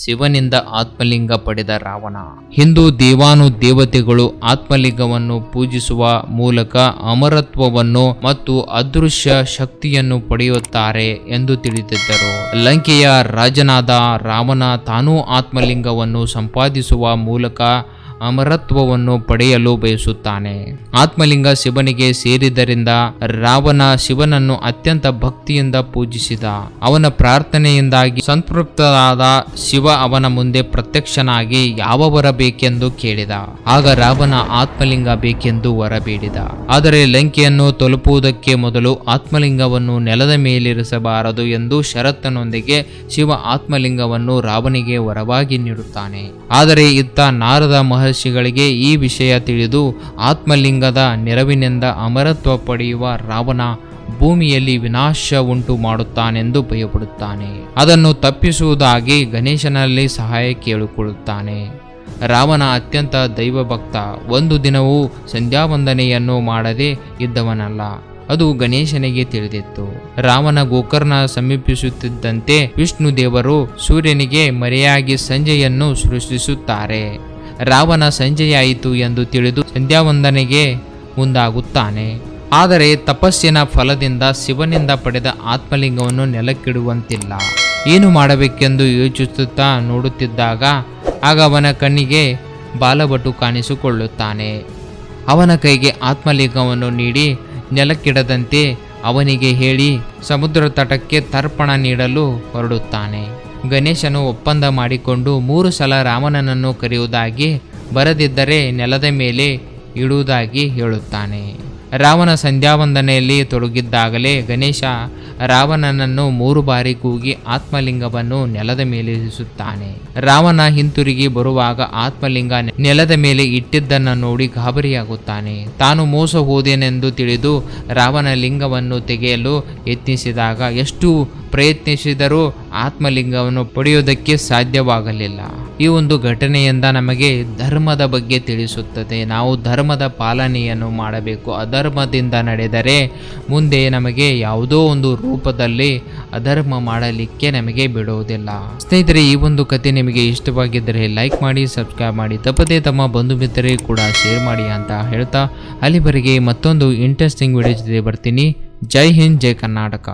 ಶಿವನಿಂದ ಆತ್ಮಲಿಂಗ ಪಡೆದ ರಾವಣ. ಹಿಂದೂ ದೇವಾನು ದೇವತೆಗಳು ಆತ್ಮಲಿಂಗವನ್ನು ಪೂಜಿಸುವ ಮೂಲಕ ಅಮರತ್ವವನ್ನು ಮತ್ತು ಅದೃಶ್ಯ ಶಕ್ತಿಯನ್ನು ಪಡೆಯುತ್ತಾರೆ ಎಂದು ತಿಳಿದಿದ್ದರು. ಲಂಕೆಯ ರಾಜನಾದ ರಾವಣ ತಾನೂ ಆತ್ಮಲಿಂಗವನ್ನು ಸಂಪಾದಿಸುವ ಮೂಲಕ ಅಮರತ್ವವನ್ನು ಪಡೆಯಲು ಬಯಸುತ್ತಾನೆ. ಆತ್ಮಲಿಂಗ ಶಿವನಿಗೆ ಸೇರಿದ್ದರಿಂದ ರಾವಣ ಶಿವನನ್ನು ಅತ್ಯಂತ ಭಕ್ತಿಯಿಂದ ಪೂಜಿಸಿದ. ಅವನ ಪ್ರಾರ್ಥನೆಯಿಂದಾಗಿ ಸಂತೃಪ್ತರಾದ ಶಿವ ಅವನ ಮುಂದೆ ಪ್ರತ್ಯಕ್ಷನಾಗಿ ಯಾವ ವರ ಬೇಕೆಂದು ಕೇಳಿದ. ಆಗ ರಾವಣ ಆತ್ಮಲಿಂಗ ಬೇಕೆಂದು ವರ ಬೇಡಿದ ಆದರೆ ಲಂಕೆಯನ್ನು ತಲುಪುವುದಕ್ಕೆ ಮೊದಲು ಆತ್ಮಲಿಂಗವನ್ನು ನೆಲದ ಮೇಲಿರಿಸಬಾರದು ಎಂದು ಶರತ್ತನೊಂದಿಗೆ ಶಿವ ಆತ್ಮಲಿಂಗವನ್ನು ರಾವನಿಗೆ ವರವಾಗಿ ನೀಡುತ್ತಾನೆ. ಆದರೆ ಇತ್ತ ನಾರದ ಮಹರ್ಷಿಗಳಿಗೆ ಈ ವಿಷಯ ತಿಳಿದು ಆತ್ಮಲಿಂಗದ ನೆರವಿನಿಂದ ಅಮರತ್ವ ಪಡೆಯುವ ರಾವಣ ಭೂಮಿಯಲ್ಲಿ ವಿನಾಶ ಉಂಟು ಮಾಡುತ್ತಾನೆಂದು ಭಯಪಡುತ್ತಾನೆ. ಅದನ್ನು ತಪ್ಪಿಸುವುದಾಗಿ ಗಣೇಶನಲ್ಲಿ ಸಹಾಯ ಕೇಳಿಕೊಳ್ಳುತ್ತಾನೆ. ರಾವಣ ಅತ್ಯಂತ ದೈವಭಕ್ತ. ಒಂದು ದಿನವೂ ಸಂಧ್ಯಾವಂದನೆಯನ್ನು ಮಾಡದೆ ಇದ್ದವನಲ್ಲ. ಅದು ಗಣೇಶನಿಗೆ ತಿಳಿದಿತ್ತು. ರಾವಣ ಗೋಕರ್ಣ ಸಮೀಪಿಸುತ್ತಿದ್ದಂತೆ ವಿಷ್ಣು ದೇವರು ಸೂರ್ಯನಿಗೆ ಮರೆಯಾಗಿ ಸಂಜೆಯನ್ನು ಸೃಷ್ಟಿಸುತ್ತಾರೆ. ರಾವಣ ಸಂಜೆಯಾಯಿತು ಎಂದು ತಿಳಿದು ಸಂಧ್ಯಾವಂದನೆಗೆ ಮುಂದಾಗುತ್ತಾನೆ. ಆದರೆ ತಪಸ್ಸಿನ ಫಲದಿಂದ ಶಿವನಿಂದ ಪಡೆದ ಆತ್ಮಲಿಂಗವನ್ನು ನೆಲಕ್ಕಿಡುವಂತಿಲ್ಲ. ಏನು ಮಾಡಬೇಕೆಂದು ಯೋಚಿಸುತ್ತಾ ನೋಡುತ್ತಿದ್ದಾಗ ಆಗ ಅವನ ಕಣ್ಣಿಗೆ ಬಾಲಭಟು ಕಾಣಿಸಿಕೊಳ್ಳುತ್ತಾನೆ. ಅವನ ಕೈಗೆ ಆತ್ಮಲಿಂಗವನ್ನು ನೀಡಿ ನೆಲಕ್ಕಿಡದಂತೆ ಅವನಿಗೆ ಹೇಳಿ ಸಮುದ್ರ ತಟಕ್ಕೆ ತರ್ಪಣ ನೀಡಲು ಹೊರಡುತ್ತಾನೆ. ಗಣೇಶನು ಒಪ್ಪಂದ ಮಾಡಿಕೊಂಡು ಮೂರು ಸಲ ರಾಮನನ್ನು ಕರೆಯುವುದಾಗಿ, ಬರದಿದ್ದರೆ ನೆಲದ ಮೇಲೆ ಇಡುವುದಾಗಿ ಹೇಳುತ್ತಾನೆ. ರಾವಣ ಸಂಧ್ಯಾವಂದನೆಯಲ್ಲಿ ತೊಡಗಿದ್ದಾಗಲೇ ಗಣೇಶ ರಾವಣನನ್ನು ಮೂರು ಬಾರಿ ಕೂಗಿ ಆತ್ಮಲಿಂಗವನ್ನು ನೆಲದ ಮೇಲೆ ಇರಿಸುತ್ತಾನೆ. ರಾವಣ ಹಿಂತಿರುಗಿ ಬರುವಾಗ ಆತ್ಮಲಿಂಗ ನೆಲದ ಮೇಲೆ ಇಟ್ಟಿದ್ದನ್ನು ನೋಡಿ ಗಾಬರಿಯಾಗುತ್ತಾನೆ. ತಾನು ಮೋಸ ಹೋದೇನೆಂದು ತಿಳಿದು ರಾವಣ ಲಿಂಗವನ್ನು ತೆಗೆಯಲು ಯತ್ನಿಸಿದಾಗ ಎಷ್ಟು ಪ್ರಯತ್ನಿಸಿದರೂ ಆತ್ಮಲಿಂಗವನ್ನು ಪಡೆಯುವುದಕ್ಕೆ ಸಾಧ್ಯವಾಗಲಿಲ್ಲ. ಈ ಒಂದು ಘಟನೆಯಿಂದ ನಮಗೆ ಧರ್ಮದ ಬಗ್ಗೆ ತಿಳಿಸುತ್ತದೆ. ನಾವು ಧರ್ಮದ ಪಾಲನೆಯನ್ನು ಮಾಡಬೇಕು. ಅಧರ್ಮದಿಂದ ನಡೆದರೆ ಮುಂದೆ ನಮಗೆ ಯಾವುದೋ ಒಂದು ರೂಪದಲ್ಲಿ ಅಧರ್ಮ ಮಾಡಲಿಕ್ಕೆ ನಮಗೆ ಬಿಡುವುದಿಲ್ಲ. ಸ್ನೇಹಿತರೆ, ಈ ಒಂದು ಕತೆ ನಿಮಗೆ ಇಷ್ಟವಾಗಿದ್ದರೆ ಲೈಕ್ ಮಾಡಿ, ಸಬ್ಸ್ಕ್ರೈಬ್ ಮಾಡಿ. ತಪ್ಪದೇ ತಮ್ಮ ಬಂಧು ಮಿತ್ರರಿಗೆ ಕೂಡ ಶೇರ್ ಮಾಡಿ ಅಂತ ಹೇಳ್ತಾ ಅಲ್ಲಿವರೆಗೆ ಮತ್ತೊಂದು ಇಂಟ್ರೆಸ್ಟಿಂಗ್ ವಿಡಿಯೋ ಜೊತೆ ಬರ್ತೀನಿ. ಜೈ ಹಿಂದ್, ಜೈ ಕರ್ನಾಟಕ.